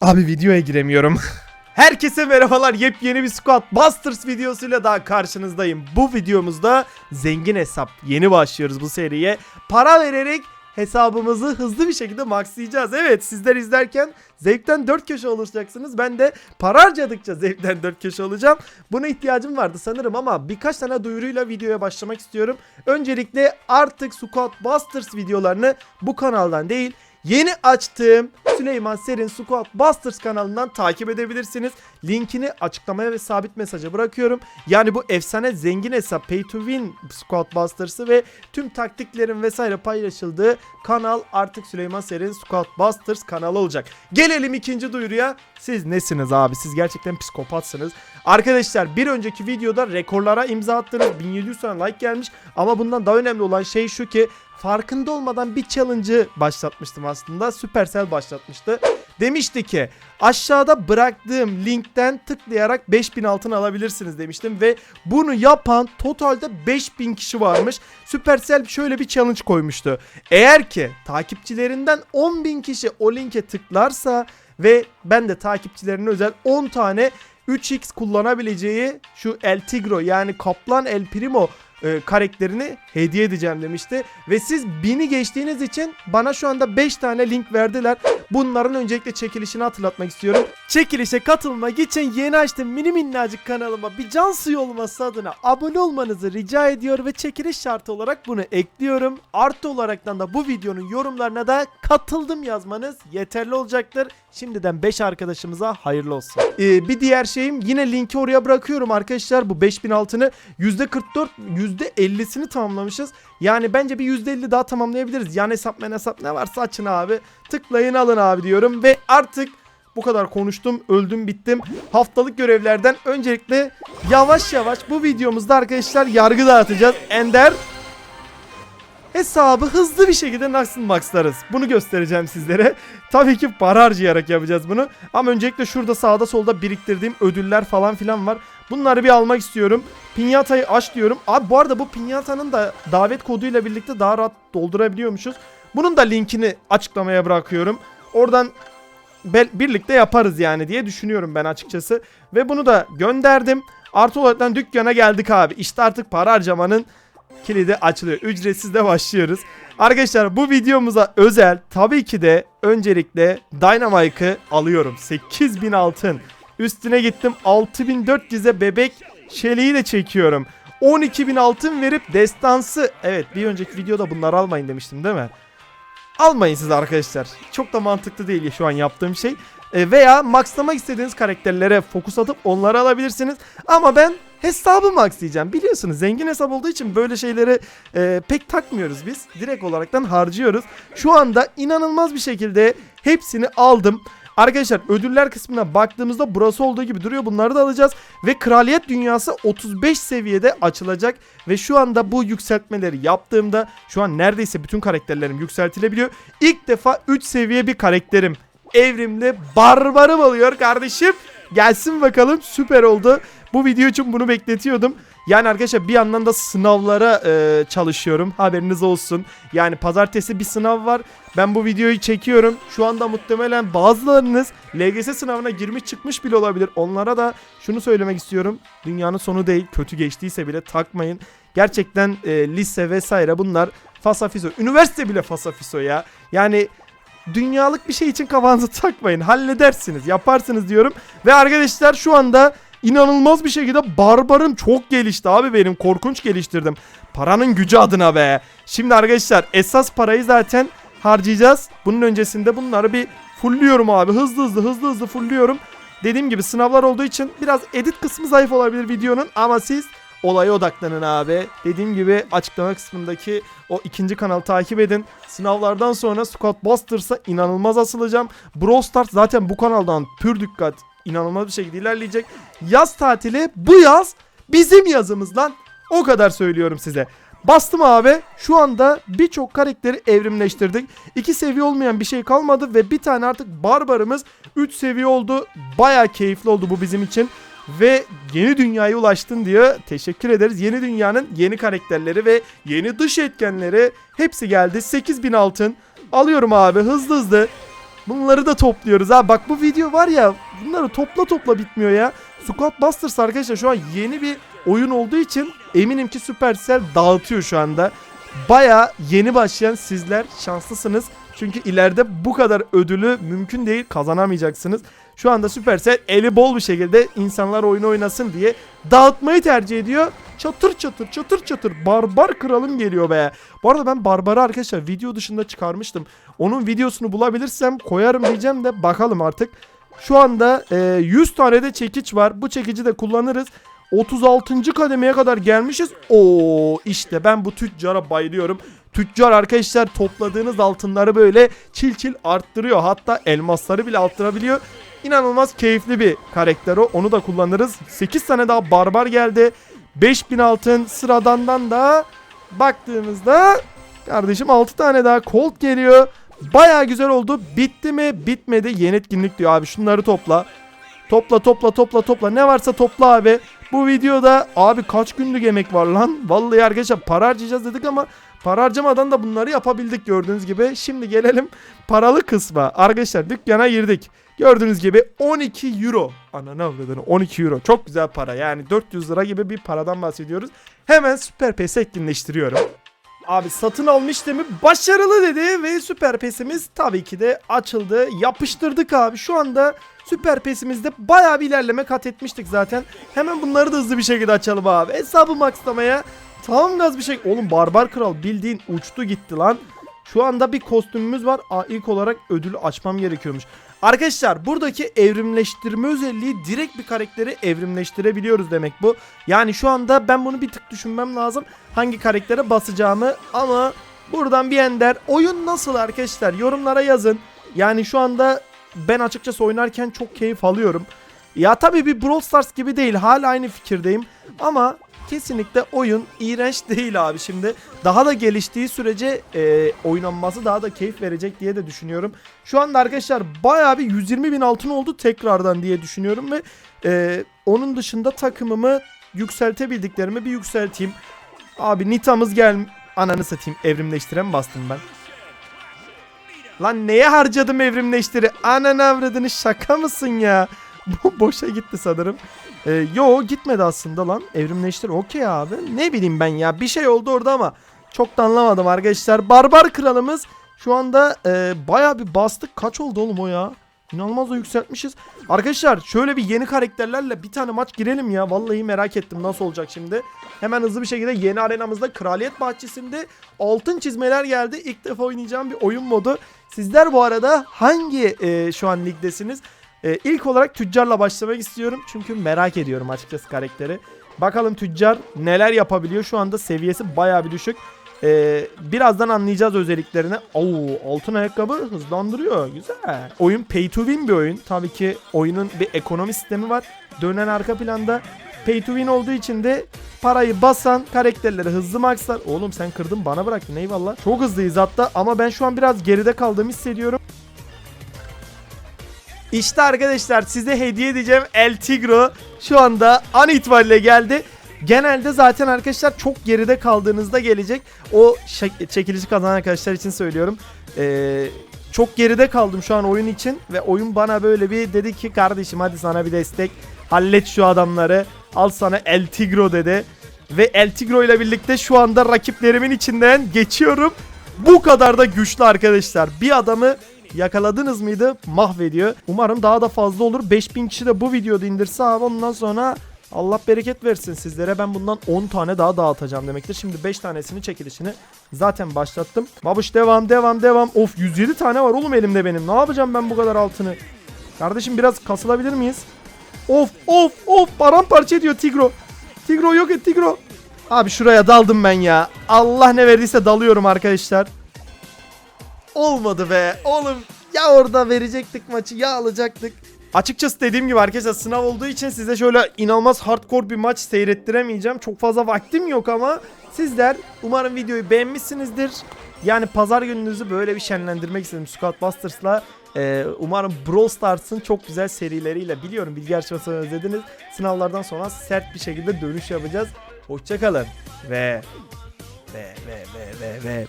Abi videoya giremiyorum. Herkese merhabalar. Yepyeni bir Squad Busters videosuyla daha karşınızdayım. Bu videomuzda zengin hesap. Yeni başlıyoruz bu seriye. Para vererek hesabımızı hızlı bir şekilde maxlayacağız. Evet sizler izlerken zevkten dört köşe olacaksınız. Ben de para harcadıkça zevkten dört köşe olacağım. Buna ihtiyacım vardı sanırım ama birkaç tane duyuruyla videoya başlamak istiyorum. Öncelikle artık Squad Busters videolarını bu kanaldan değil Yeni açtığım Süleyman Serin Squad Busters kanalından takip edebilirsiniz. Linkini açıklamaya ve sabit mesaja bırakıyorum. Yani bu efsane zengin hesap Pay to Win Squad Busters'ı ve tüm taktiklerin vesaire paylaşıldığı kanal artık Süleyman Serin Squad Busters kanalı olacak. Gelelim ikinci duyuruya. Siz nesiniz abi? Siz gerçekten psikopatsınız. Arkadaşlar bir önceki videoda rekorlara imza attınız. 1700 tane like gelmiş. Ama bundan daha önemli olan şey şu ki farkında olmadan bir challenge'ı başlatmıştım aslında. Supercell başlatmıştı. Demişti ki aşağıda bıraktığım linkten tıklayarak 5000 altın alabilirsiniz demiştim ve bunu yapan totalde 5000 kişi varmış. Supercell şöyle bir challenge koymuştu. Eğer ki takipçilerinden 10.000 kişi o linke tıklarsa ve ben de takipçilerine özel 10 tane 3x kullanabileceği şu El Tigro yani Kaplan El Primo e, karakterini hediye edeceğim demişti. Ve siz 1000'i geçtiğiniz için bana şu anda 5 tane link verdiler. Bunların öncelikle çekilişini hatırlatmak istiyorum. Çekilişe katılmak için yeni açtığım mini minnacık kanalıma bir can suyu olması adına abone olmanızı rica ediyor ve çekiliş şartı olarak bunu ekliyorum. Artı olaraktan da bu videonun yorumlarına da katıldım yazmanız yeterli olacaktır. Şimdiden 5 arkadaşımıza hayırlı olsun. Ee, bir diğer şeyim yine linki oraya bırakıyorum arkadaşlar. Bu 5000 altını %44 %50'sini tamamlamışız. Yani bence bir %50 daha tamamlayabiliriz. Yan hesap men hesap ne varsa açın abi. Tıklayın alın abi diyorum ve artık bu kadar konuştum, öldüm, bittim. Haftalık görevlerden öncelikle yavaş yavaş bu videomuzda arkadaşlar yargı dağıtacağız. Ender hesabı hızlı bir şekilde nasıl maxlarız? Bunu göstereceğim sizlere. Tabii ki para harcayarak yapacağız bunu. Ama öncelikle şurada sağda solda biriktirdiğim ödüller falan filan var. Bunları bir almak istiyorum. Pinyatayı aç diyorum. Abi bu arada bu pinyatanın da davet koduyla birlikte daha rahat doldurabiliyormuşuz. Bunun da linkini açıklamaya bırakıyorum. Oradan birlikte yaparız yani diye düşünüyorum ben açıkçası. Ve bunu da gönderdim. Artı olarak dükkana geldik abi. İşte artık para harcamanın kilidi açılıyor. Ücretsiz de başlıyoruz. Arkadaşlar bu videomuza özel tabii ki de öncelikle Dynamike'ı alıyorum. 8000 altın. Üstüne gittim 6400'e bebek şeliği de çekiyorum. 12.000 altın verip destansı. Evet bir önceki videoda bunları almayın demiştim değil mi? Almayın siz arkadaşlar. Çok da mantıklı değil şu an yaptığım şey. E, veya maxlamak istediğiniz karakterlere fokus atıp onları alabilirsiniz. Ama ben hesabı maxlayacağım. Biliyorsunuz zengin hesap olduğu için böyle şeyleri e, pek takmıyoruz biz. Direkt olaraktan harcıyoruz. Şu anda inanılmaz bir şekilde hepsini aldım. Arkadaşlar ödüller kısmına baktığımızda burası olduğu gibi duruyor. Bunları da alacağız. Ve kraliyet dünyası 35 seviyede açılacak. Ve şu anda bu yükseltmeleri yaptığımda şu an neredeyse bütün karakterlerim yükseltilebiliyor. İlk defa 3 seviye bir karakterim. Evrimli barbarım oluyor kardeşim. Gelsin bakalım süper oldu. Bu video için bunu bekletiyordum. Yani arkadaşlar bir yandan da sınavlara e, çalışıyorum. Haberiniz olsun. Yani pazartesi bir sınav var. Ben bu videoyu çekiyorum. Şu anda muhtemelen bazılarınız LGS sınavına girmiş çıkmış bile olabilir. Onlara da şunu söylemek istiyorum. Dünyanın sonu değil. Kötü geçtiyse bile takmayın. Gerçekten e, lise vesaire bunlar fasafiso. Üniversite bile fasafiso ya. Yani dünyalık bir şey için kafanızı takmayın. Halledersiniz, yaparsınız diyorum. Ve arkadaşlar şu anda inanılmaz bir şekilde barbarım çok gelişti abi benim. Korkunç geliştirdim. Paranın gücü adına be. Şimdi arkadaşlar esas parayı zaten harcayacağız. Bunun öncesinde bunları bir fullüyorum abi. Hızlı hızlı hızlı hızlı fullüyorum. Dediğim gibi sınavlar olduğu için biraz edit kısmı zayıf olabilir videonun ama siz olaya odaklanın abi. Dediğim gibi açıklama kısmındaki o ikinci kanalı takip edin. Sınavlardan sonra Squad Busters'a inanılmaz asılacağım. Brawl Stars zaten bu kanaldan pür dikkat inanılmaz bir şekilde ilerleyecek. Yaz tatili bu yaz bizim yazımız lan. O kadar söylüyorum size. Bastım abi. Şu anda birçok karakteri evrimleştirdik. İki seviye olmayan bir şey kalmadı ve bir tane artık barbarımız 3 seviye oldu. Baya keyifli oldu bu bizim için. Ve yeni dünyaya ulaştın diyor. Teşekkür ederiz. Yeni dünyanın yeni karakterleri ve yeni dış etkenleri hepsi geldi. 8000 altın. Alıyorum abi hızlı hızlı. Bunları da topluyoruz ha. Bak bu video var ya bunları topla topla bitmiyor ya. Squad Busters arkadaşlar şu an yeni bir oyun olduğu için eminim ki Supercell dağıtıyor şu anda. Baya yeni başlayan sizler şanslısınız. Çünkü ileride bu kadar ödülü mümkün değil kazanamayacaksınız. Şu anda Supercell eli bol bir şekilde insanlar oyunu oynasın diye dağıtmayı tercih ediyor. Çatır çatır çatır çatır barbar kralım geliyor be. Bu arada ben barbarı arkadaşlar video dışında çıkarmıştım. Onun videosunu bulabilirsem koyarım diyeceğim de bakalım artık. Şu anda e, 100 tane de çekiç var. Bu çekici de kullanırız. 36. kademeye kadar gelmişiz. Oo işte ben bu tüccara bayılıyorum. Tüccar arkadaşlar topladığınız altınları böyle çil çil arttırıyor. Hatta elmasları bile arttırabiliyor. İnanılmaz keyifli bir karakter o. Onu da kullanırız. 8 tane daha barbar geldi. 5000 altın sıradandan da baktığımızda kardeşim 6 tane daha Colt geliyor. Baya güzel oldu. Bitti mi? Bitmedi. Yeni etkinlik diyor abi. Şunları topla. Topla topla topla topla. Ne varsa topla abi. Bu videoda abi kaç günlük emek var lan. Vallahi arkadaşlar para harcayacağız dedik ama para harcamadan da bunları yapabildik gördüğünüz gibi. Şimdi gelelim paralı kısma. Arkadaşlar dükkana girdik. Gördüğünüz gibi 12 euro. Ananı avradını 12 euro. Çok güzel para. Yani 400 lira gibi bir paradan bahsediyoruz. Hemen Süper PES etkinleştiriyorum. Abi satın alma işlemi başarılı dedi ve Süper PES'imiz tabii ki de açıldı. Yapıştırdık abi. Şu anda Süper PES'imizde bayağı bir ilerleme kat etmiştik zaten. Hemen bunları da hızlı bir şekilde açalım abi. Hesabı maxlamaya tam gaz bir şey. Oğlum Barbar Kral bildiğin uçtu gitti lan. Şu anda bir kostümümüz var. Aa, ilk olarak ödülü açmam gerekiyormuş. Arkadaşlar buradaki evrimleştirme özelliği direkt bir karakteri evrimleştirebiliyoruz demek bu. Yani şu anda ben bunu bir tık düşünmem lazım. Hangi karaktere basacağımı ama buradan bir ender. Oyun nasıl arkadaşlar yorumlara yazın. Yani şu anda ben açıkçası oynarken çok keyif alıyorum. Ya tabii bir Brawl Stars gibi değil. Hala aynı fikirdeyim. Ama kesinlikle oyun iğrenç değil abi şimdi. Daha da geliştiği sürece e, oynanması daha da keyif verecek diye de düşünüyorum. Şu anda arkadaşlar bayağı bir 120 bin altın oldu tekrardan diye düşünüyorum ve e, onun dışında takımımı yükseltebildiklerimi bir yükselteyim. Abi Nita'mız gel... Ananı satayım evrimleştiren bastım ben. Lan neye harcadım evrimleştiri? Ananı avradını şaka mısın ya? Bu boşa gitti sanırım. Ee, yo gitmedi aslında lan. Evrimleştir okey abi. Ne bileyim ben ya. Bir şey oldu orada ama çok da anlamadım arkadaşlar. Barbar kralımız şu anda e, baya bir bastık. Kaç oldu oğlum o ya? İnanılmaz da yükseltmişiz. Arkadaşlar şöyle bir yeni karakterlerle bir tane maç girelim ya. Vallahi merak ettim nasıl olacak şimdi. Hemen hızlı bir şekilde yeni arenamızda Kraliyet Bahçesi'nde altın çizmeler geldi. İlk defa oynayacağım bir oyun modu. Sizler bu arada hangi e, şu an ligdesiniz? E, ilk olarak Tüccar'la başlamak istiyorum. Çünkü merak ediyorum açıkçası karakteri. Bakalım Tüccar neler yapabiliyor. Şu anda seviyesi baya bir düşük. E, birazdan anlayacağız özelliklerini. Oo, altın ayakkabı hızlandırıyor. Güzel. Oyun pay to win bir oyun. Tabii ki oyunun bir ekonomi sistemi var. Dönen arka planda pay to win olduğu için de parayı basan karakterleri hızlı maxlar. Oğlum sen kırdın bana bıraktın eyvallah. Çok hızlıyız hatta ama ben şu an biraz geride kaldığımı hissediyorum. İşte arkadaşlar size hediye edeceğim El Tigro şu anda an itibariyle geldi. Genelde zaten arkadaşlar çok geride kaldığınızda gelecek. O çekilişi kazanan arkadaşlar için söylüyorum. Ee, çok geride kaldım şu an oyun için ve oyun bana böyle bir dedi ki kardeşim hadi sana bir destek. Hallet şu adamları. Al sana El Tigro dedi. Ve El Tigro ile birlikte şu anda rakiplerimin içinden geçiyorum. Bu kadar da güçlü arkadaşlar. Bir adamı yakaladınız mıydı mahvediyor. Umarım daha da fazla olur. 5000 kişi de bu videoda indirse abi ondan sonra Allah bereket versin sizlere. Ben bundan 10 tane daha dağıtacağım demektir. Şimdi 5 tanesini çekilişini zaten başlattım. Babuş devam devam devam. Of 107 tane var oğlum elimde benim. Ne yapacağım ben bu kadar altını? Kardeşim biraz kasılabilir miyiz? Of of of paramparça ediyor Tigro. Tigro yok et Tigro. Abi şuraya daldım ben ya. Allah ne verdiyse dalıyorum arkadaşlar. Olmadı be. Oğlum ya orada verecektik maçı ya alacaktık. Açıkçası dediğim gibi arkadaşlar sınav olduğu için size şöyle inanılmaz hardcore bir maç seyrettiremeyeceğim. Çok fazla vaktim yok ama sizler umarım videoyu beğenmişsinizdir. Yani pazar gününüzü böyle bir şenlendirmek istedim Squad Busters'la. Ee, umarım Brawl Stars'ın çok güzel serileriyle biliyorum bilgi yarışmasını özlediniz. Sınavlardan sonra sert bir şekilde dönüş yapacağız. Hoşçakalın ve ve ve ve ve ve